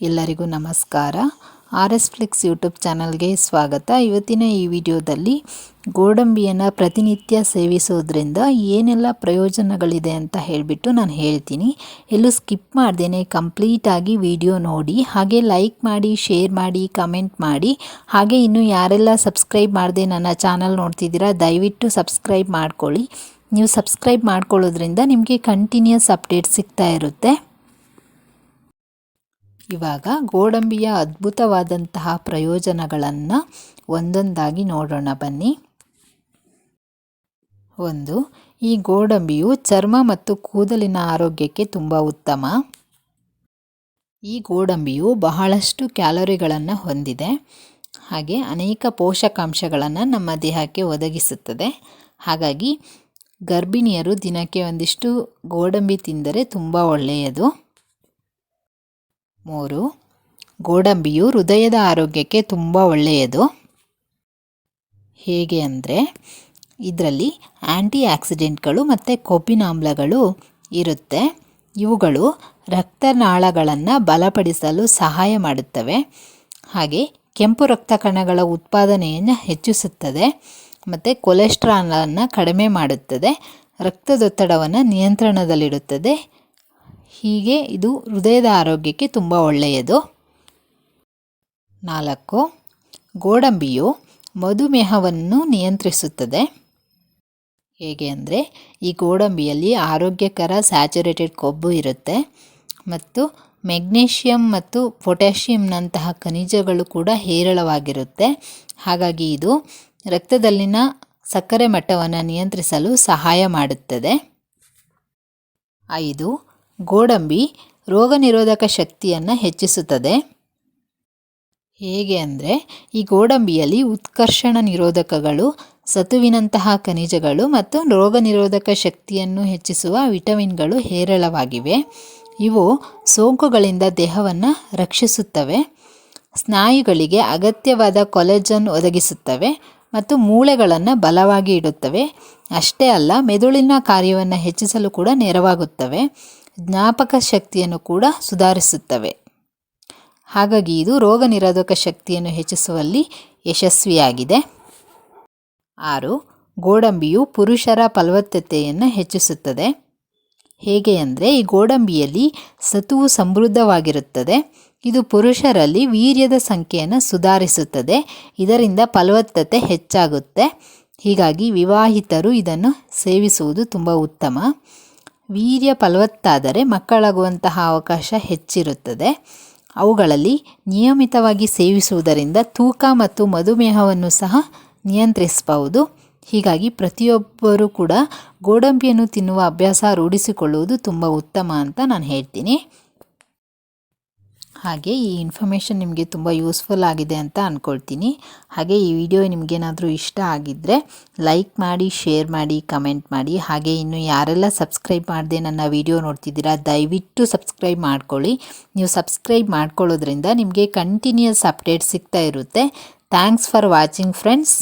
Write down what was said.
ಎಲ್ಲರಿಗೂ ನಮಸ್ಕಾರ. R S Flix YouTube ಚಾನಲ್ಗೆ ಸ್ವಾಗತ. ಇವತ್ತಿನ ಈ ವಿಡಿಯೋದಲ್ಲಿ ಗೋಡಂಬಿಯನ್ನು ಪ್ರತಿನಿತ್ಯ ಸೇವಿಸೋದ್ರಿಂದ ಏನೆಲ್ಲ ಪ್ರಯೋಜನಗಳಿದೆ ಅಂತ ಹೇಳಿಬಿಟ್ಟು ನಾನು ಹೇಳ್ತೀನಿ. ಎಲ್ಲೂ ಸ್ಕಿಪ್ ಮಾಡ್ದೇನೆ ಕಂಪ್ಲೀಟಾಗಿ ವಿಡಿಯೋ ನೋಡಿ, ಹಾಗೆ ಲೈಕ್ ಮಾಡಿ, ಶೇರ್ ಮಾಡಿ, ಕಮೆಂಟ್ ಮಾಡಿ, ಹಾಗೆ ಇನ್ನು ಯಾರೆಲ್ಲ ಸಬ್ಸ್ಕ್ರೈಬ್ ಮಾಡದೆ ನನ್ನ ಚಾನಲ್ ನೋಡ್ತಿದ್ದೀರಾ, ದಯವಿಟ್ಟು ಸಬ್ಸ್ಕ್ರೈಬ್ ಮಾಡ್ಕೊಳ್ಳಿ. ನೀವು ಸಬ್ಸ್ಕ್ರೈಬ್ ಮಾಡ್ಕೊಳ್ಳೋದ್ರಿಂದ ನಿಮಗೆ ಕಂಟಿನ್ಯೂಸ್ ಅಪ್ಡೇಟ್ ಸಿಗ್ತಾ ಇರುತ್ತೆ. ಇವಾಗ ಗೋಡಂಬಿಯ ಅದ್ಭುತವಾದಂತಹ ಪ್ರಯೋಜನಗಳನ್ನು ಒಂದೊಂದಾಗಿ ನೋಡೋಣ ಬನ್ನಿ. ಒಂದು, ಈ ಗೋಡಂಬಿಯು ಚರ್ಮ ಮತ್ತು ಕೂದಲಿನ ಆರೋಗ್ಯಕ್ಕೆ ತುಂಬ ಉತ್ತಮ. ಈ ಗೋಡಂಬಿಯು ಬಹಳಷ್ಟು ಕ್ಯಾಲೋರಿಗಳನ್ನು ಹೊಂದಿದೆ. ಹಾಗೆ ಅನೇಕ ಪೋಷಕಾಂಶಗಳನ್ನು ನಮ್ಮ ದೇಹಕ್ಕೆ ಒದಗಿಸುತ್ತದೆ. ಹಾಗಾಗಿ ಗರ್ಭಿಣಿಯರು ದಿನಕ್ಕೆ ಒಂದಿಷ್ಟು ಗೋಡಂಬಿ ತಿಂದರೆ ತುಂಬ ಒಳ್ಳೆಯದು. ಮೂರು, ಗೋಡಂಬಿಯು ಹೃದಯದ ಆರೋಗ್ಯಕ್ಕೆ ತುಂಬ ಒಳ್ಳೆಯದು. ಹೇಗೆ ಅಂದರೆ, ಇದರಲ್ಲಿ ಆ್ಯಂಟಿ ಆಕ್ಸಿಡೆಂಟ್ಗಳು ಮತ್ತು ಕೊಬ್ಬಿನಾಮ್ಲಗಳು ಇರುತ್ತೆ. ಇವುಗಳು ರಕ್ತನಾಳಗಳನ್ನು ಬಲಪಡಿಸಲು ಸಹಾಯ ಮಾಡುತ್ತವೆ. ಹಾಗೆ ಕೆಂಪು ರಕ್ತ ಕಣಗಳ ಉತ್ಪಾದನೆಯನ್ನು ಹೆಚ್ಚಿಸುತ್ತದೆ ಮತ್ತು ಕೊಲೆಸ್ಟ್ರಾಲನ್ನು ಕಡಿಮೆ ಮಾಡುತ್ತದೆ. ರಕ್ತದೊತ್ತಡವನ್ನು ನಿಯಂತ್ರಣದಲ್ಲಿಡುತ್ತದೆ. ಹೀಗೆ ಇದು ಹೃದಯದ ಆರೋಗ್ಯಕ್ಕೆ ತುಂಬ ಒಳ್ಳೆಯದು. ನಾಲ್ಕು, ಗೋಡಂಬಿಯು ಮಧುಮೇಹವನ್ನು ನಿಯಂತ್ರಿಸುತ್ತದೆ. ಹೇಗೆ ಅಂದರೆ, ಈ ಗೋಡಂಬಿಯಲ್ಲಿ ಆರೋಗ್ಯಕರ ಸ್ಯಾಚುರೇಟೆಡ್ ಕೊಬ್ಬು ಇರುತ್ತೆ ಮತ್ತು ಮೆಗ್ನೀಷಿಯಂ ಮತ್ತು ಪೊಟ್ಯಾಷಿಯಂನಂತಹ ಖನಿಜಗಳು ಕೂಡ ಹೇರಳವಾಗಿರುತ್ತೆ. ಹಾಗಾಗಿ ಇದು ರಕ್ತದಲ್ಲಿನ ಸಕ್ಕರೆ ಮಟ್ಟವನ್ನು ನಿಯಂತ್ರಿಸಲು ಸಹಾಯ ಮಾಡುತ್ತದೆ. ಐದು ಗೋಡಂಬಿ ರೋಗ ನಿರೋಧಕ ಶಕ್ತಿಯನ್ನು ಹೆಚ್ಚಿಸುತ್ತದೆ. ಹೇಗೆ ಅಂದರೆ ಈ ಗೋಡಂಬಿಯಲ್ಲಿ ಉತ್ಕರ್ಷಣ ನಿರೋಧಕಗಳು, ಸತುವಿನಂತಹ ಖನಿಜಗಳು ಮತ್ತು ರೋಗ ನಿರೋಧಕ ಶಕ್ತಿಯನ್ನು ಹೆಚ್ಚಿಸುವ ವಿಟಮಿನ್ಗಳು ಹೇರಳವಾಗಿವೆ. ಇವು ಸೋಂಕುಗಳಿಂದ ದೇಹವನ್ನು ರಕ್ಷಿಸುತ್ತವೆ. ಸ್ನಾಯುಗಳಿಗೆ ಅಗತ್ಯವಾದ ಕೊಲೆಜನ್ ಒದಗಿಸುತ್ತವೆ ಮತ್ತು ಮೂಳೆಗಳನ್ನು ಬಲವಾಗಿ ಇಡುತ್ತವೆ. ಅಷ್ಟೇ ಅಲ್ಲ, ಮೆದುಳಿನ ಕಾರ್ಯವನ್ನು ಹೆಚ್ಚಿಸಲು ಕೂಡ ನೆರವಾಗುತ್ತವೆ. ಜ್ಞಾಪಕ ಶಕ್ತಿಯನ್ನು ಕೂಡ ಸುಧಾರಿಸುತ್ತವೆ. ಹಾಗಾಗಿ ಇದು ರೋಗ ನಿರೋಧಕ ಶಕ್ತಿಯನ್ನು ಹೆಚ್ಚಿಸುವಲ್ಲಿ ಯಶಸ್ವಿಯಾಗಿದೆ. ಆರು, ಗೋಡಂಬಿಯು ಪುರುಷರ ಫಲವತ್ತತೆಯನ್ನು ಹೆಚ್ಚಿಸುತ್ತದೆ. ಹೇಗೆ ಅಂದರೆ, ಈ ಗೋಡಂಬಿಯಲ್ಲಿ ಸತುವು ಸಮೃದ್ಧವಾಗಿರುತ್ತದೆ. ಇದು ಪುರುಷರಲ್ಲಿ ವೀರ್ಯದ ಸಂಖ್ಯೆಯನ್ನು ಸುಧಾರಿಸುತ್ತದೆ. ಇದರಿಂದ ಫಲವತ್ತತೆ ಹೆಚ್ಚಾಗುತ್ತೆ. ಹೀಗಾಗಿ ವಿವಾಹಿತರು ಇದನ್ನು ಸೇವಿಸುವುದು ತುಂಬ ಉತ್ತಮ. ವೀರ್ಯ ಫಲವತ್ತಾದರೆ ಮಕ್ಕಳಾಗುವಂತಹ ಅವಕಾಶ ಹೆಚ್ಚಿರುತ್ತದೆ. ಅವುಗಳಲ್ಲಿ ನಿಯಮಿತವಾಗಿ ಸೇವಿಸುವುದರಿಂದ ತೂಕ ಮತ್ತು ಮಧುಮೇಹವನ್ನು ಸಹ ನಿಯಂತ್ರಿಸಬಹುದು. ಹೀಗಾಗಿ ಪ್ರತಿಯೊಬ್ಬರೂ ಕೂಡ ಗೋಡಂಬಿಯನ್ನು ತಿನ್ನುವ ಅಭ್ಯಾಸ ರೂಢಿಸಿಕೊಳ್ಳುವುದು ತುಂಬ ಉತ್ತಮ ಅಂತ ನಾನು ಹೇಳ್ತೀನಿ. ಹಾಗೆ ಈ ಇನ್ಫಾರ್ಮೇಷನ್ ನಿಮಗೆ ತುಂಬ ಯೂಸ್ಫುಲ್ ಆಗಿದೆ ಅಂತ ಅಂದ್ಕೊಳ್ತೀನಿ ಹಾಗೆ ಈ ವಿಡಿಯೋ ನಿಮಗೇನಾದರೂ ಇಷ್ಟ ಆಗಿದ್ದರೆ ಲೈಕ್ ಮಾಡಿ ಶೇರ್ ಮಾಡಿ ಕಮೆಂಟ್ ಮಾಡಿ. ಹಾಗೆ ಇನ್ನು ಯಾರೆಲ್ಲ ಸಬ್ಸ್ಕ್ರೈಬ್ ಮಾಡದೆ ನನ್ನ ವಿಡಿಯೋ ನೋಡ್ತಿದ್ದೀರಾ, ದಯವಿಟ್ಟು ಸಬ್ಸ್ಕ್ರೈಬ್ ಮಾಡ್ಕೊಳ್ಳಿ. ನೀವು ಸಬ್ಸ್ಕ್ರೈಬ್ ಮಾಡ್ಕೊಳ್ಳೋದ್ರಿಂದ ನಿಮಗೆ ಕಂಟಿನ್ಯೂಸ್ ಅಪ್ಡೇಟ್ ಸಿಗ್ತಾ ಇರುತ್ತೆ. Thanks for watching friends